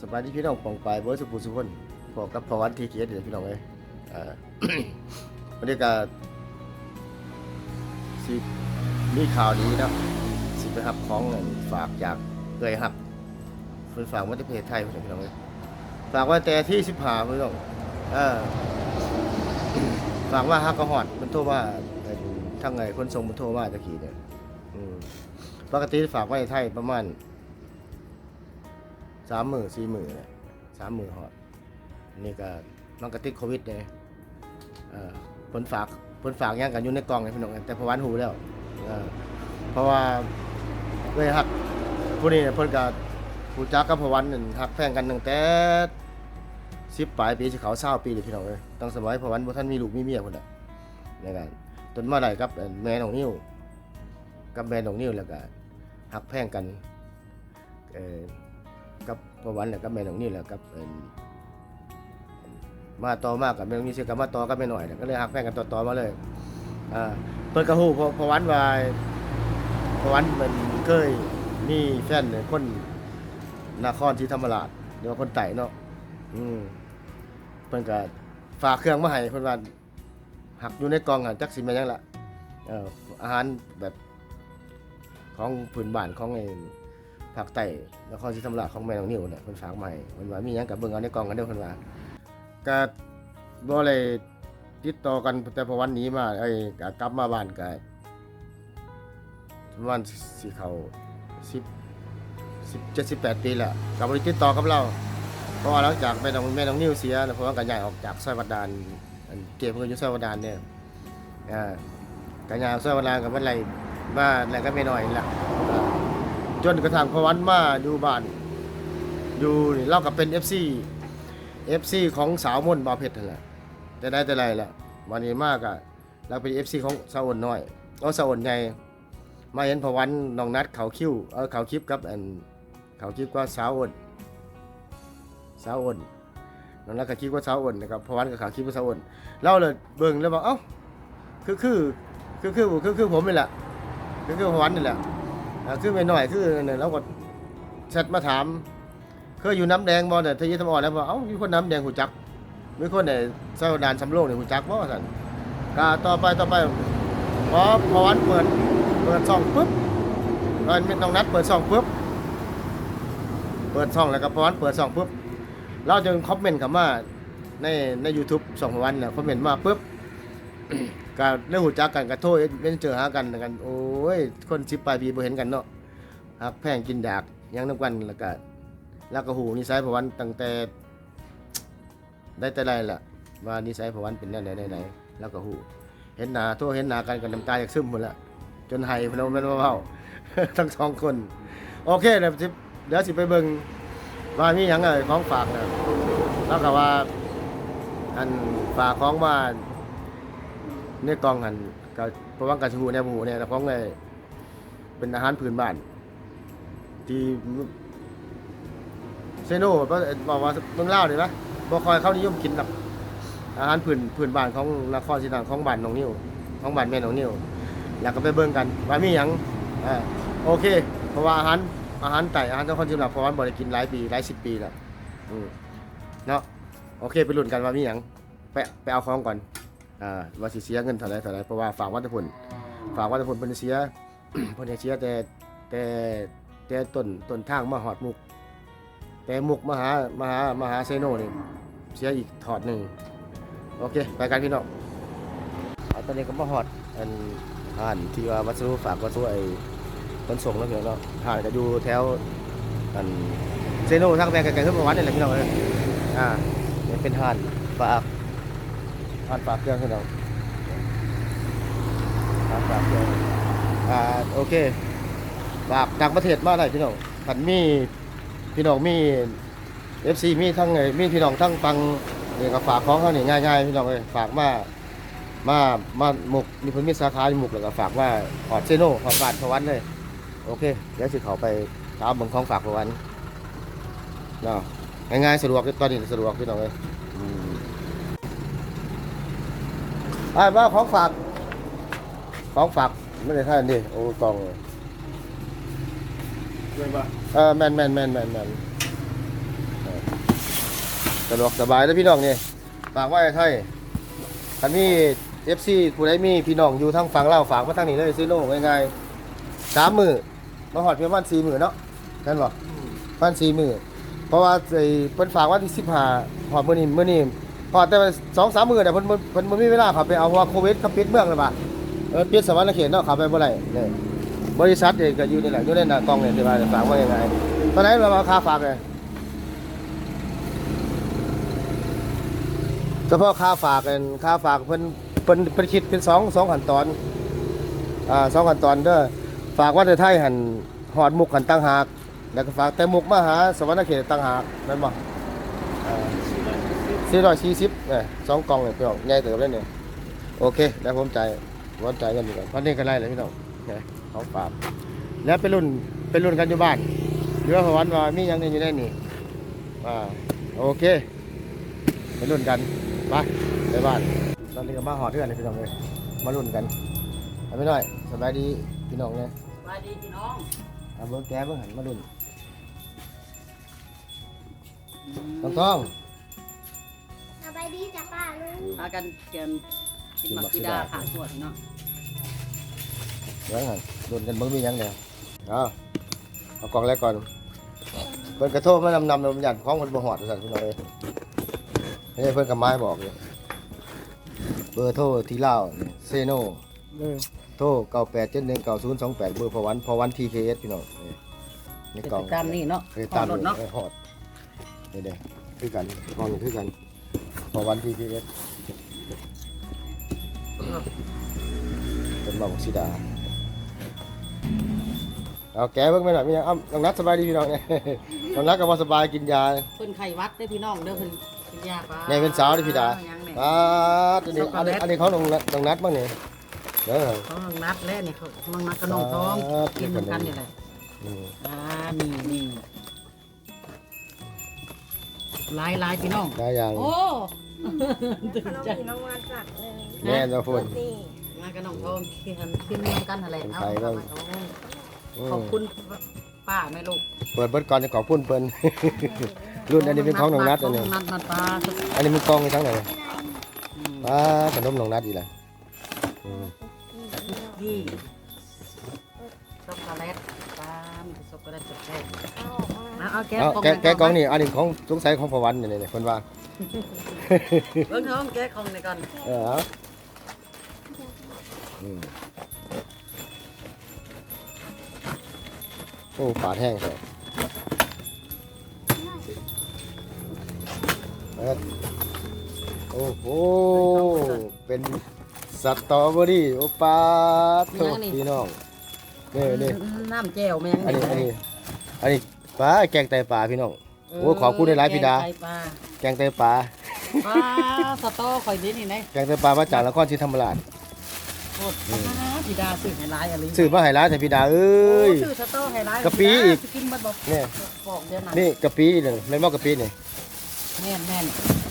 สบายดีพี่น้องปองปลายเบอร์สุภูสุพนพอกับพวันทีเกียรติเดี๋ยวพี่น้องเอ้ยอ่าวันนี้ก็สิมีข่าวดีนะสิไปรับของฝากจากเกยหักเพิ่นฝากมาจากประเทศไทยพี่น้องเอ้ยฝากไว้แต่ที่สิบหาพี่น้องเออฝากว่าฮักกระหอดมันโทรว่าเอ่อทั้งไงคนส่งมันโทรว่าตะกี้เนี่ยอืมปกติฝากไว้ในไทยประมาณ สามหมื่นสี่หมื่นเลยสามหมื่นหอดนี่ก็มันก็ติดโควิดเนี่ยผลฝากผลฝากย่างกันอยู่ในกล่องเลยพี่น้องแต่พวันหูแล้วเเพราะว่าเว้ยฮักผู้นี้เนี่ยเพิ่นก็ผู้จักกับพวันนั่นฮักแพงกันตั้งแต่สิบปลายปีสิเขาเศร้าปีเลยพี่น้องเอ้ยตั้งสมัยพวันท่านมีลูกมีเมียคนน่ะในการจนมาได้กับแม่น้องนิ้วกับแม่น้องนิ้วแล้วก็ฮักแพงกันเออ กับประวันแหละกับแม่น้องนี่แหละกับเอิ่นมาต่อมากกับแม่น้องนี่เสียกับมาต่อกับแม่หน่อยเนี่ยก็เลยหักแพงกันต่อต่อมาเลยอ่าเปิดกระหูพอพอวันวายพอวันมันเคยมีแฟนเนี่ยคนนครศรีธรรมราชหรือว่าคนไต่เนาะอืมเพิ่นก็ฝากเครื่องมาให้เพิ่นว่าหักอยู่ในกองอะจักสิแม่นยังล่ะเอ่ออาหารแบบของพื้นบ้านของไอ้ ภาคใต้นครศรีธรรมราชของแม่น้องนิวเนี่ยเพิ่นฝากมาให้เพิ่นว่ามีหยังกับเบิ่งเอาในกล่องกันเด้อเพิ่นว่าก็บ่ได้ติดต่อกันแต่พอวันนี้มาไอ้ก็กลับมาบ้านก็ประมาณสิเข้า10 17 18ปีแล้วก็บ่ได้ติดต่อกับเราเพราะว่าหลังจากแม่น้องแม่น้องนิวเสียนะเพราะว่าก็ย้ายออกจากซอยวัดดานอันเก็บเพิ่นอยู่ซอยวัดดานเนี่ยอ่าก็ย้ายซอยวัดดานก็มันไล่มาแล้วก็ไม่น้อยนี่ล่ะ จนกระทั่งพอวันมาอยู่บ้าน อยู่นี่เราก็เป็น FC FC ของสาวมนต์บาวเพชรนั่นแหละแต่ได้แต่ไรล่ะวันนี้มากอะเราเป็น FC ของสาวอนน้อยเอาสาวอนใหญ่มาเห็นพอวันน้องนัดเขาคิ้วเออเขาคลิปกับอันเขาคลิปก็สาวอนสาวอนน้องนัดเขาคลิปก็สาวอนนะครับพอวันกับเขาคลิปก็สาวอ่อนเราเลยเบิ่งแล้วบอกเอ้าคือคือคือคือคือคือผมนี่แหละคือคือพอวันนี่แหละ อ่าคือไม่น้อยคือเนี่ยเราก็แชทมาถาม เคยอยู่น้ำแดงบ่เนี่ยทะเยทำอ่อนแล้วบ่เอ้ามีคนน้ำแดงหูจักมีคนเนี่ยเจ้าดานสำโรงเนี่ยหูจักบ่สันก็ต่อไปต่อไปพอพอวันเปิดเปิดช่องปุ๊บเออน้องนัดเปิดช่องปุ๊บเปิดช่องแล้วก็พอวันเปิดช่องปุ๊บเราจึงคอมเมนต์คำว่าในใน YouTube สองวันน่ะคอมเมนต์มาปุ๊บ ก็เรื่องหูจักกันก็โทษเล่นเจอหากันกัน โอ้ย คนสิบปลายปีบ่เห็นกันเนาะหักแพงกินดากยังน้ำกันแล้วก็แล้วก็หูนิสัยพระวันตั้งแต่ ได้แต่ไรล่ะว่านิสัยพระวันเป็นแนวไหนไหนแล้วก็หูเห็นหนาโทษเห็นหนากันกับน้ำตาอยากซึมหมดละจนไห้พนเอาแม่นว่าเว้าทั้งสองคน โอเคเดี๋ยวสิเดี๋ยวสิไปเบิ่งว่ามีหยังไงของฝากนะแล้วก็ว่า อันฝากของมา ในกล่องหันก็เพระว่ากระชูเนี่ยหมูเนี่ยของไงเป็นอาหารพื้นบ้าน ที่เซโน่ก็บอกว่าเมืองลาวนี่นะบ่คอยเข้านิยมกินหรอกอาหารพื้นพื้นบ้านของนครศรีธรรมของบ้านหนองนิ้วของบ้านแม่หนองนิ้วแล้วก็ไปเบิ่งกันว่ามีหยังอ่าโอเค เพราะว่าอาหารอาหารไต่อาหารนครศรีธรรมเพราะว่าบ่ได้กินหลายปีหลายสิบปีแล้วอืมเนาะโอเค ไปลุ้นกันว่ามีหยังไปไปเอาของก่อน อ่าว่าสิเสียเงินเท่าไรเท่าไรเพราะว่าฝากวัตถุผลฝากวัตถุผลเพิ่นเสีย เพิ่นให้เสียแต่แต่แต่ต้นต้นทางมาหอดมุก แต่มุกมาหามาหามาหาไซโนนี่เสียอีกถอดหนึ่งโอเค ไปกันพี่น้องเอาตอนนี้ก็มาหอดอันห่านที่ว่าวัสดุฝากวัสดุไอ้ขนส่งแล้วเพียงเนาะห่านก็อยู่แถวอันเซโนทางแบงไกลๆขึ้นมาวัดนี่แหละพี่น้องเอ้ยอ่านี่เป็นห่านฝาก ผ่านปากเครื่องให้เราผ่านปากเครื่องอ่าโอเคฝากจากประเทศมาได้พี่น้องผันมีพี่น้องมีเอฟซีมีทั้งไงมีพี่น้องทั้งฟังเนี่ยก็ฝากของเขานี่ง่ายๆพี่น้องเลยฝากมามามาหมุกมีพิ่นมีสาขาหมุกแล้วก็ฝากว่าหอดเซโน่หอดบาทพวันเลยโอเคเดี๋ยวสิเขาไปตามเบิ่งของฝากพวันเนาะง่ายๆสะดวกตอนนี้สะดวกพี่น้องเลยอืม ไอ้บ้าของฝาก ของฝากไม่ได้ท่านดิโอ้กล่องเรื่องว่าเออแมนแมนแมนแมนแมนเออสะดวกสบายแล้วพี่น้องนี่ฝากไว้ให้คันมี FC ผู้ใดมีพี่น้องอยู่ทางฝั่งลาวฝากมาทางนี้เลยซื้อโน่ง่ายๆสามมื้อมาฮอดเพียงวัน4มื้อเนาะนั่นบ่วัน4มื้อเพราะว่าไอ้เพิ่นฝากวันที่15ฮอดมื้อนี้มื้อนี้ ฮอแต่ว่า2 3มื้อแต่เพิ่นเพิ่นเพิ่นบ่มีเวลาเขับไปเอาเพราะว่าโควิดเขาปิดเมืองแล้วบ่ะเออปิดสวรรค์เขตเนาะเข้าไปบ่ได้นี่บริษัทเองก็อยู่ในแหละอยู่ในหน้ากล้องเนี่ยที่ว่าฝากไว้ยังไงตอนไหนเรามาค่าฝากเลยเฉพาะค่าฝากกันค่าฝากเพิ่นเพิ่นเพิ่นคิดเป็นสองสองขั้นตอนอ่าสองขั้นตอนเด้อฝากว่าจะไทยหันหอดมุกหันตั้งหากแล้วก็ฝากแต่มุกมาหาสวรรค์เขตตั้งหากแม่นบ่ สี่ร้อยสี่สิบเนี่ยสองกล่องเลยพี่น้องใหญ่เติบเลยเนี่ยโอเคแล้วผมจ่ายผมจ่ายเงินดีกว่าเพราะนี่ก็ไล่เลยพี่น้องเนี่ยของฝากแล้วเป็นรุ่นเป็นรุ่นกันอยู่บ้านเรือพวันว่ามีหยังอยู่ในนี่อ่าโอเคไปรุ่นกันไปไปบ้านตอนนี้ก็มาหอดเพื่อนเลยพี่น้องเลยมารุ่นกันเอาไปหน่อยสบายดีพี่น้องเนี่ยสวัสดีพี่น้องเอาเบิ้งแก้เบิ้งหันมารุ่นต้องต้องสบายดีจ้ะป้าลุงพากันเกียมกินหมักพิดาขาสวดเนาะเบิ้งหันรุ่นกันเบิ้งมีหยังเนี่ยเอาเอากล่องแรกก่อนเพิ่นกระโทษมานำนำนำยันของคนบ่หอดสั่นพี่น้องเลยนี่เพิ่นกับไม้บอกเลยเบอร์โทรที่เล่าวเซโนโทรเก้าแปดเจ็ดหนึ่งเก้าศูนย์สองแปดเบอร์พอวันพอวันทีเคเอสพี่น้องนี่ในเป็นกล่องตามนี่เนาะเคยตามรถเนาะเออฮอดนี่เด้คือกันกล่องนี่คือกัน พอวันทีเคเอสเป็นบอกสิดาเอาแกเบิ่งไปหน่อยมีหยังเอ้าน้องนัดสบายดีพี่น้องเนี่ยน้องนัดก็บ่สบายกินยาเพิ่นไข้หวัดเด้อพี่น้องเด้อเพิ่นกินยาปลาเนี่ยเป็นสาวเด้อพี่ดายังเนี่ยอ่าอันนี้อันนี้อันนี้เขาน้องนัดน้องนัดบ้างนี่เด้อ เขาน้องนัดแล้วนี่เขาน้องนัดกับน้องทองครับกินเหมือนกันนี่แหละอืม อ่านี่นี่ หลายหลายพี่น้องได้ยังโอ้ตื่นน้องใจมีน้องมาจัดเลยแม่เราพูดนี่มากับน้องทองกินกันกินเหมือนกันอะไรเป็นเอาไข่บ้างเอาขอบคุณป้าแม่ลูกเปิดเบิดก่อนจะขอพุ่นเปิ้นรุ่นอันนี้เป็นของน้องนัดอันนี้ของนัดนัดปลาอันนี้มันกล้องไปทั้งไหนอืมป้าขนมน้องนัดอีกแล้วอืมยี่ช็อกโกแลตปลามีช็อกโกแลตสดแท้เอาออกมาเอา เอาแกะเอาของแกะแกะกล้องนี่อันนี้ของสงสัยของพวันนี่นี่คนว่าเบิ่งท้องแกะของในก่อนเออเอาอืมโอ้ปาดแห้งเลยเอิ้นโอ้โหเป็นสตรอเบอรี่โอปาโทพี่น้องนี่นี่น้ำแจ่วแมงอันนี้อันนี้อันนี้ ปลาแกงไตปลาพี่น้องโอ้ขอบคุณหลายๆพี่ดา แกงไตปลาแกงไตปลาปลาสตอข่อยนี่นี่นะแกงไตปลามาจากนครศรีธรรมราชโคตรปลาพี่ดาซื้อให้หลายอะไรซื้อมาให้ร้านแต่พี่ดาเอ้ยซื้อสตอให้หลายกะปิอีกสิกินบัดบ่เนี่ยปอกเดี๋ยวนั้นนี่กะปิหนึ่งแม่นบ่กะปินี่แม่นแม่น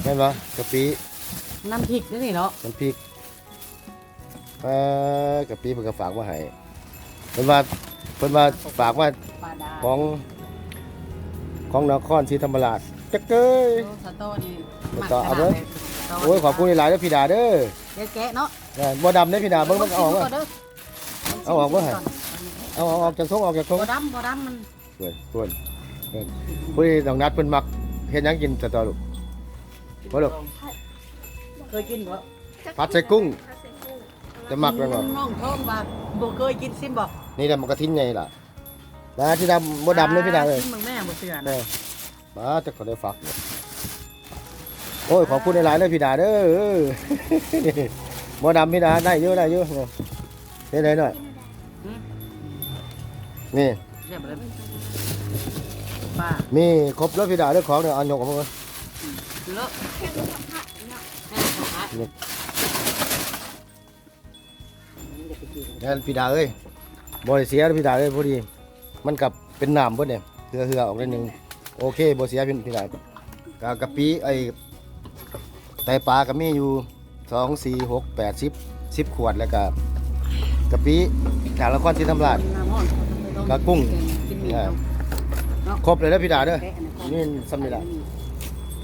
แม่นบ่กะปิน้ำพริกนี่นี่เนาะน้ำพริกเอ่อกะปิเพิ่นก็ฝากมาให้เพิ่นว่าเพิ่นว่าฝากมาปลาดาของ ของนครศรีธรรมราชจักเก้ยโอ้สตอนี่สตอเอาเด้อมักขนาดไหนโอ้ยขอบคุณหลายๆเด้อพี่ดาเด้อเดี๋ยวแกะเนาะเนี่ยบ่ดำเด้อพี่ดาเบิ่งมันเอาออกมา เด้เอาออกมาให้ เอาเอาออกจากทงออกจากทงบ่ดำบ่ดำมันเพื่อนเพื่อนเพื่อนผู้ที่ต้องนัดเพิ่นมักเฮ็ดหยังกินสตอลูกบ่ลูก เคยกินบ่ผัดใส่กุ้งเอาใส่กุ้งจะมักแล้วเนาะน้องท้องว่าบ่เคยกินซิมบ่นี่แหละมันกระทินใหญ่ล่ะ นะที่ดำบ่ดำเลยพี่ดาเลยซิมมึงแม่บ่เชื่อเอนะอมาจะขอได้ฝากเนี่ยโอ้ยขอบคุณหลายๆเลยพี่ดาเด้อเออบ่ดำพี่ดาได้เยอะได้เยอะเนี่ยได้ได้หน่อยนี่ เรียบเลยป้ามีครบแล้วพี่ดาเด้อของเนี่ยเอายกออกมาเลอะแค่รู้สัมผัสเนาะแห้งของพระนี่เดี๋ยวไปกินนั่นพี่ดาเอ้ยบ่ได้เสียเด้อพี่ดาเอ้ยพอดี มันกับเป็นน้ำเบิดเนี่ยเหือเหือออกนิดนึงโอเคบ่เสียพี่พี่ดากะกะปิไอ้ไตปลาก็มีอยู่สองสี่หกแปดสิบสิบขวดแล้วก็กะปิจากละครศรีธรรมราชน้ำห้อนกะกุ้งกินมีน้ำครบเลยแล้วพี่ดาเด้อแกะอันนี่ซ้ำนี่ล่ะ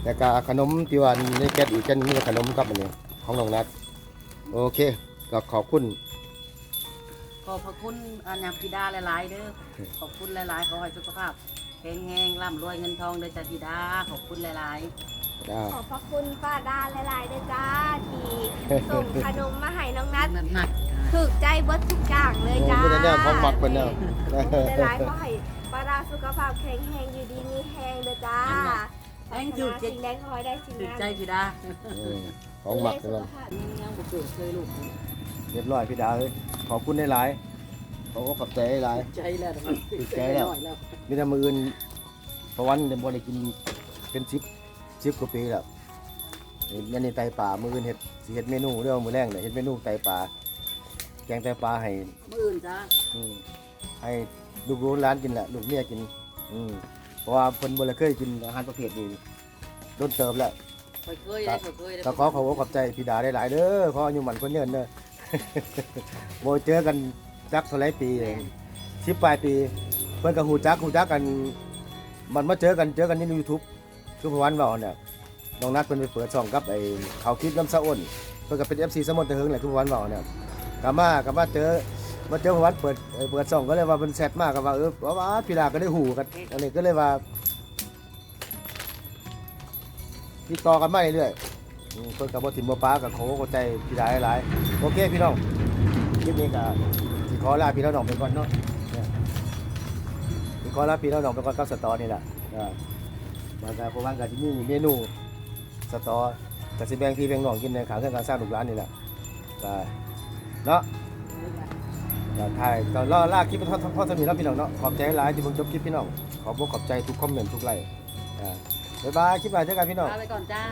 แล้วก็ขนมที่ว่าในแก๊สอีกกันมีขนมกับอันนี้ของน้องนัดโอเคก็ขอบคุณข อบพระคุณอาญาพิดาหลายๆเด้อขอบคุณหลายๆขอให้สุขภาพแข็งแรงร่ำรวยเงินทองเด้อจ้าพิดาขอบคุณหลายอ่าขอบพระคุณป้าดาหลายๆด้วยจ้าที่ส่งขนมมาให้น้องนัดๆนั่นหนักถูกใจเบิดทุกอย่างเลยจ้าโอ้ไม่ได้แนวของหมักเพิ่นแนวหลายๆขอให้ป้าดาสุขภาพแข็งแรงอยู่ดีมีแรงเด้อจ้าแรงถูกใจสิ่งใดขอให้ได้สิ่งถึกนั้นใจพิดาอืม ของหมักสุเนาะขภาพนี่ยังบ่เกิดเคยลูกเรียบร้อยพี่ดาเอ้ยขอบคุณหลายๆขอบคุณขอบใจหลาย ใจแล้วถึกใจแล้วแล้ว มีแต่มืออื่นเพราะวันเดบ่ได้กินเป็นชิปชิปกว่าปีแล้วเห็นอันนี้ไตป่ามืออื่นเฮ็ดสิเฮ็ดเมนูเรื่องมื้อแรงเนี่ยเฮ็ดเมนูไตป่าแกงไตป่าให้มื้ออื่นจ้าอืมให้ลูกรู้ร้านกินแหละลูกเมียกิน อืมเพราะว่าเพิ่นบ่ได้เคยกินอาหารประเภทนี้โดนเติมแล้ว เคยเคยได้เคยเคยได้ก็ขอขอบคุณขอบใจพี่ดาได้หลายๆเด้อขออายุหมันคนเนินเด้อ โบเจอกันจักเท่าไรปีเองสิบปลายปี เพิ่นกับหูจักหูจักกัน มันมาเจอกันเจอกันใน YouTube คือพวันเว้าเนี่ยน้องนัดเพิ่นไปเปิดช่องกับไอ้เขาคลิปน้ำสะอ้นเพิ่นก็เป็น FC สมอนตะเฮิงแหละคือพวันเว้าเนี่ยกลับมากลับมาเจอมาเจอพวันเปิดเอ่อเปิดช่องก็เลยว่าเพิ่นแซ่บมากก็ว่าเออว่าว่าพี่ดาก็ได้หูกันอันนี้ก็เลยว่า ติดต่อกันมาเรื่อยๆอืมเพิ่นกับ่ถิ่มบ่ปลากับเขาก็ใจพี่ได้หลายโอเคพี่น้องคลิปนี้ก็สิขอลาพี่น้องไปก่อนเนาะเนี่ยสิขอลาพี่น้องไปก่อนกับสตอนี่แหละอ่าบางการพวกมันก็สิมีเมนูสตอก็สิแบ่งพี่แบ่งน้องกินในขางเครื่องการสร้างลูกหลานนี่แหละก็เนาะ ก็ถ่ายก็รอลากคลิปพ่อพ่อสมีแล้วพี่น้องเนาะขอบใจหลายที่เพิ่งจบคลิปพี่น้องขอบอกขอบใจทุกคอมเมนต์ทุกไลค์อ่า บ๊ายบายคลิปหน้าเจอกันพี่น้อง ลาไปก่อนจ้า